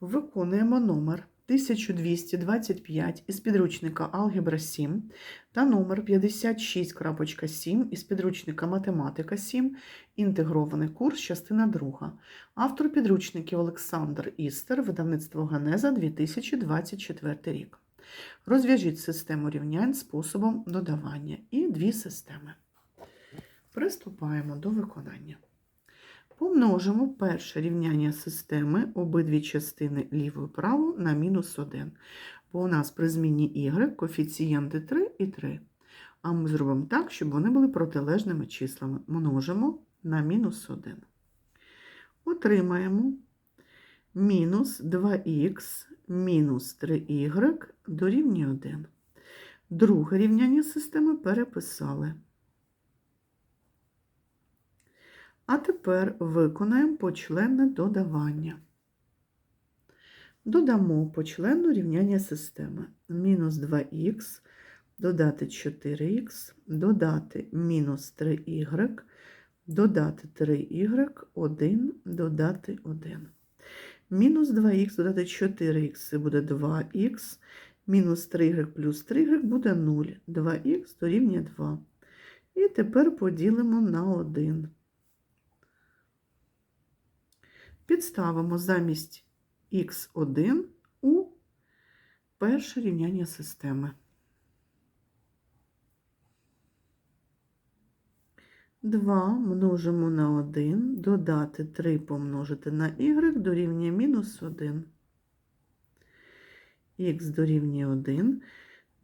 Виконуємо номер 1225 із підручника Алгебра 7 та номер 56.7 із підручника Математика 7, інтегрований курс, частина 2. Автор підручників Олександр Істер, видавництво Ганеза 2024 рік. Розв'яжіть систему рівнянь способом додавання і дві системи. Приступаємо до виконання. Помножимо перше рівняння системи обидві частини ліву і праву на мінус 1. Бо у нас при зміні y коефіцієнти 3 і 3. А ми зробимо так, щоб вони були протилежними числами. Множимо на мінус 1. Отримаємо мінус 2х мінус 3y дорівнює 1. Друге рівняння системи переписали. А тепер виконаємо почленне додавання. Додамо почленну рівняння системи. Мінус 2х, додати 4х, додати мінус 3y, додати 3y, 1, додати 1. Мінус 2х додати 4х це буде 2х, мінус 3y плюс 3y буде 0. 2х дорівнює 2. І тепер поділимо на 1. Підставимо замість х1 у перше рівняння системи. 2 множимо на 1, додати 3 помножити на y дорівнює мінус 1. х дорівнює 1.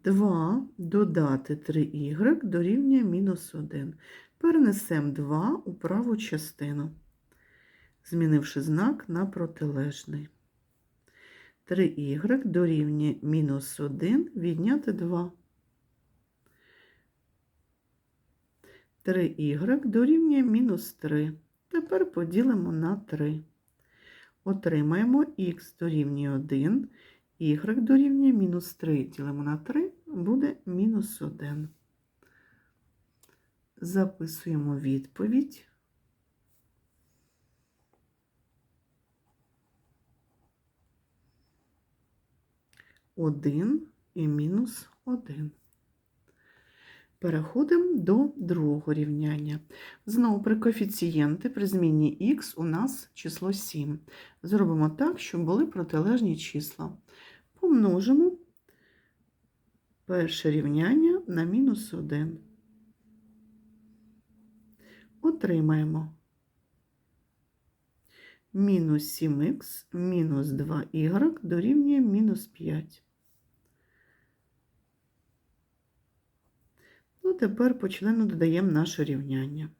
2 додати 3y дорівнює мінус 1. Перенесемо 2 у праву частину змінивши знак на протилежний. 3y дорівнює мінус 1 відняти 2. 3y дорівнює мінус 3. Тепер поділимо на 3. Отримаємо х дорівнює 1, y дорівнює мінус 3. Ділимо на 3, буде мінус 1. Записуємо відповідь. 1 і мінус 1. Переходимо до другого рівняння. Знову при коефіцієнти при зміні х у нас число 7. Зробимо так, щоб були протилежні числа. Помножимо перше рівняння на мінус 1. Отримаємо мінус 7х мінус 2y дорівнює мінус 5. Ну, тепер почленно додаємо наше рівняння.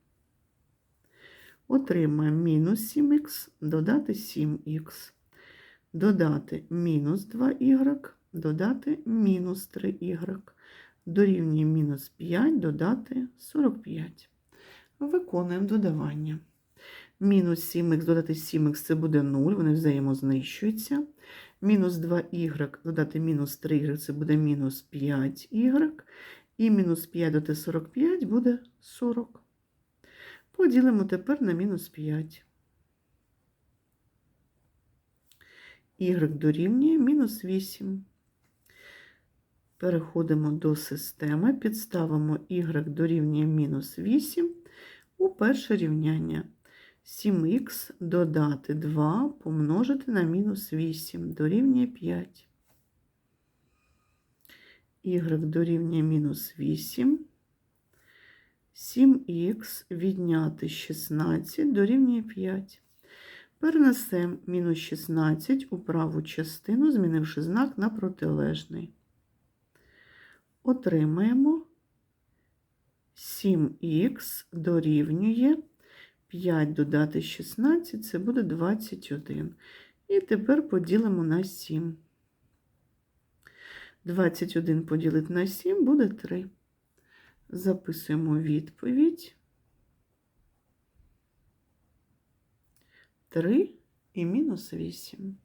Отримаємо мінус 7х, додати 7х, додати мінус 2y, додати мінус 3y, дорівнює мінус 5, додати 45. Виконуємо додавання. Мінус 7х додати 7х це буде 0, вони взаємознищуються. Мінус 2y додати мінус 3y це буде мінус 5y. І мінус 5 додати 45 буде 40. Поділимо тепер на мінус 5. Y дорівнює мінус 8. Переходимо до системи, підставимо y дорівнює мінус 8 у перше рівняння. 7х додати 2 помножити на мінус 8 дорівнює 5. Y дорівнює мінус 8. 7х відняти 16 дорівнює 5. Перенесемо мінус 16 у праву частину, змінивши знак на протилежний. Отримаємо 7х дорівнює 5 додати 16, це буде 21. І тепер поділимо на 7. 21 поділити на 7 буде 3. Записуємо відповідь. 3 і мінус 8.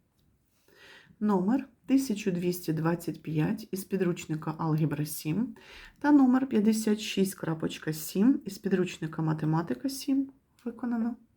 Номер 1225 із підручника Алгебра 7 та номер 56.7 із підручника Математика 7 fue cuando no.